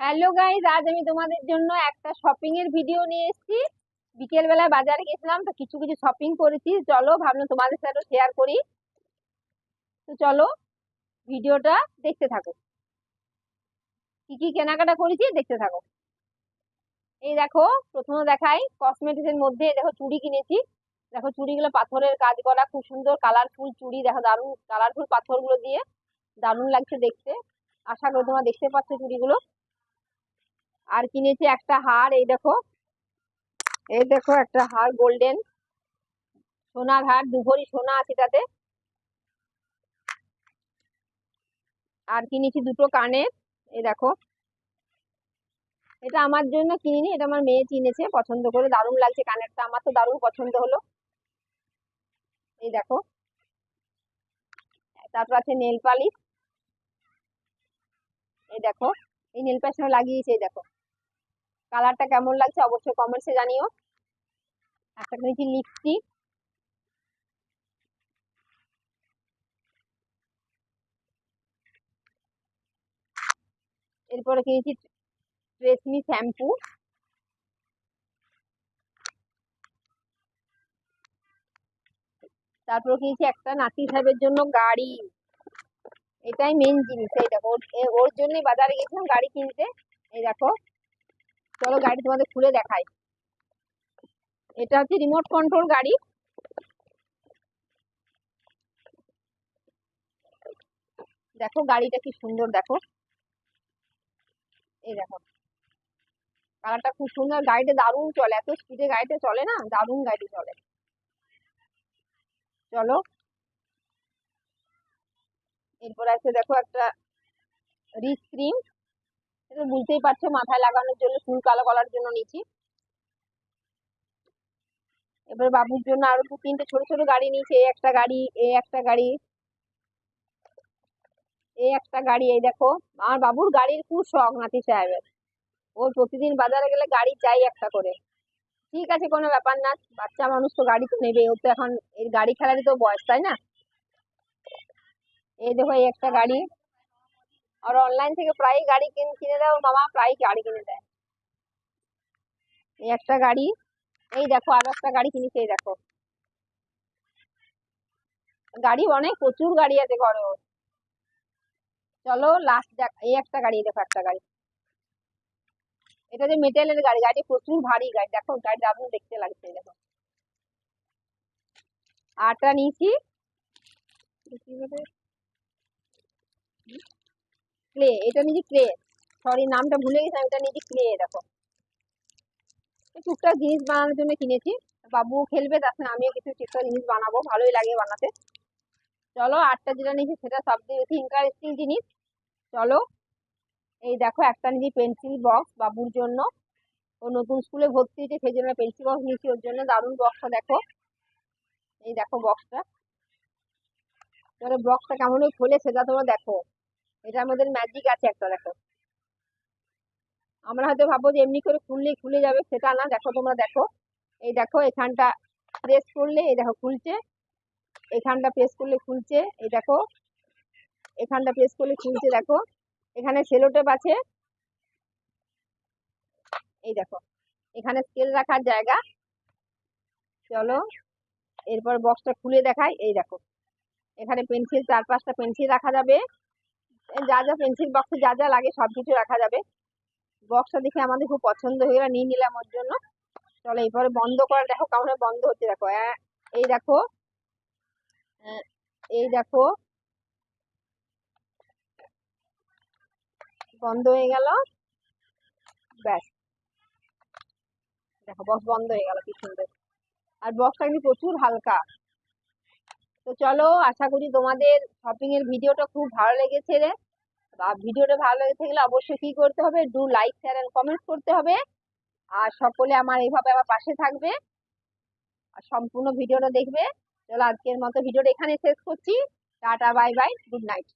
Hello guys আজ আমি তোমাদের জন্য একটা শপিং এর ভিডিও নিয়ে এসেছি। বিকেল বেলায় বাজারে গেছিলাম, তো কিছু কিছু শপিং করেছি। চলো, ভাবলাম তোমাদের সাথে শেয়ার করি। তো চলো ভিডিওটা দেখতে থাকো। কি কি কেনাকাটা করেছি দেখতে থাকো। এই দেখো, প্রথমে দেখাই কসমেটিক্স এর মধ্যে, দেখো চুড়ি কিনেছি। দেখো চুড়িগুলো পাথরের কাজ করা, খুব সুন্দর কালারফুল চুড়ি, দেখো দারুণ কালারফুল পাথরগুলো দিয়ে দারুণ লাগছে দেখতে। আশা করি তোমরা দেখতে পাচ্ছ চুড়িগুলো। আর কিনেছি একটা হার, এই দেখো। এই দেখো একটা হার, গোল্ডেন। সোনার হার দু ভরি সোনা আছে তাতে। আর কিনেছি দুটো কানের, এই দেখো। এটা আমার জন্য কিনিনি, এটা আমার মেয়ে কিনেছে, পছন্দ করে। দারুণ লাগছে কানেরটা, আমার তো দারুণ পছন্দ হলো। এই দেখো। তারপর আছে নেল পালিশ। এই দেখো, এই নেল লাগিয়েছে এই দেখো। কালারটা কেমন লাগছে অবশ্যই কমেন্টসে জানিও। একটা কিনেছি লিপস্টিক এরপরে কিনেছি ট্রেসমি শ্যাম্পু তারপর কিনেছি একটা নাতি সাহেবের জন্য গাড়ি। এটাই মেন জিনিস। এই দেখো ওর জন্যই বাজারে গেছিলাম গাড়ি কিনতে। এই দেখো চলো গাড়ি তোমাদের খুলে দেখাই। এটা হচ্ছে রিমোট কন্ট্রোল গাড়ি। দেখো গাড়িটা কি সুন্দর, দেখো। এই দেখো। কালারটা খুব সুন্দর, গাড়িটা দারুণ চলে। এত স্পিডে গাড়িটা চলে না? দারুণ গাড়ি চলে। চলো। এরপর আছে দেখো একটা রিচ ক্রিম বুঝতেই পারছ, মাথায় লাগানোর জন্য, চুল কালো করার জন্য নিচ্ছি এবার বাবুর জন্য আরও দু তিনটে ছোট ছোট গাড়ি নিয়েছে, এই একটা গাড়ি, এই একটা গাড়ি, এই একটা গাড়ি, এই দেখো। আমার বাবুর গাড়ির খুব শখ, নাতি সাহেবের। ওর প্রতিদিন বাজারে গেলে গাড়ি চাই একটা করে। ঠিক আছে, কোনো ব্যাপার না, বাচ্চা মানুষ তো গাড়ি তো নেবে ওর তো এখন এই গাড়ি খেলারই তো বয়স, তাই না? এই দেখো, এই একটা গাড়ি। আর অনলাইন থেকে প্রায় গাড়ি কিনে দেয়, ওর মামা প্রায় গাড়ি কিনে দেয়। এই একটা গাড়ি, এই দেখো আরও একটা গাড়ি কিনেছে, এই দেখো। গাড়ি অনেক, প্রচুর গাড়ি আছে ঘরে চলো লাস্ট দেখ, এই একটা গাড়ি দেখো একটা গাড়ি। এটা যে মেটেলের গাড়ি গাড়ি প্রচুর ভারী গাড়ি, দেখো গাড়ি দারুণ দেখতে লাগছে দেখো। আরটা নিয়েছি। ক্লে এটা নিয়েছি ক্লে সরি নামটা ভুলে গেছি, আমি এটা নিয়েছি ক্লে দেখো। টুকটাক জিনিস বানানোর জন্য কিনেছি। বাবু খেলবে, তার সঙ্গে আমিও কিছু টুকটাক জিনিস বানাবো, ভালোই লাগে বানাতে। চলো, আটটা যেটা নিয়েছি, সেটা সব থেকে বেশি ইন্টারেস্টিং জিনিস। চলো, এই দেখো, একটা নিয়েছি পেন্সিল বক্স বাবুর জন্য। ও নতুন স্কুলে ভর্তি হয়েছে, সেই জন্য পেন্সিল বক্স নিয়েছি, ওর জন্য দারুণ বক্সটা দেখো। এই দেখো বক্সটা চলো বক্সটা কেমন খোলে, সেটা তোমরা দেখো। এটার মধ্যে ম্যাজিক আছে একটা, দেখো। আমরা হয়তো ভাববো যে এমনি করে খুললেই খুলে যাবে, সেটা না, দেখো তোমরা দেখো। এই দেখো, এখানটা প্রেস করলে, এই দেখো খুলছে। এখানটা প্রেস করলে খুলছে, এই দেখো। এখানটা প্রেস করলে খুলছে, দেখো। এখানে সেলোটেপ আছে। এই দেখো, এখানে স্কেল রাখার জায়গা। চলো, এরপর বক্সটা খুলে দেখাই, এই দেখো। এখানে পেন্সিল চার পাঁচটা পেন্সিল রাখা যাবে। যা যা পেন্সিল বক্সে যা যা লাগে সব কিছু রাখা যাবে। বক্সটা দেখে আমাদের খুব পছন্দ হয়ে গেল, নিয়ে নিলাম ওর জন্য। চলো এরপরে বন্ধ করা, দেখো কেমন বন্ধ হচ্ছে, দেখো এই দেখো এই দেখো। বন্ধ হয়ে গেল, ব্যাস। দেখো বক্স বন্ধ হয়ে গেল কি সুন্দর আর বক্সটা কিন্তু প্রচুর হালকা। তো চলো, আশা করি তোমাদের শপিং এর ভিডিওটা খুব ভালো লেগেছে রে। বা ভিডিওটা ভালো লেগে থাকলে অবশ্যই কি করতে হবে? Do like share and comment করতে হবে। আর সকলে আমার এইভাবে আমার পাশে থাকবে। আর সম্পূর্ণ ভিডিওটা দেখবে। চলো আজকের মতো ভিডিওটা এখানে শেষ করছি। Tata bye bye good night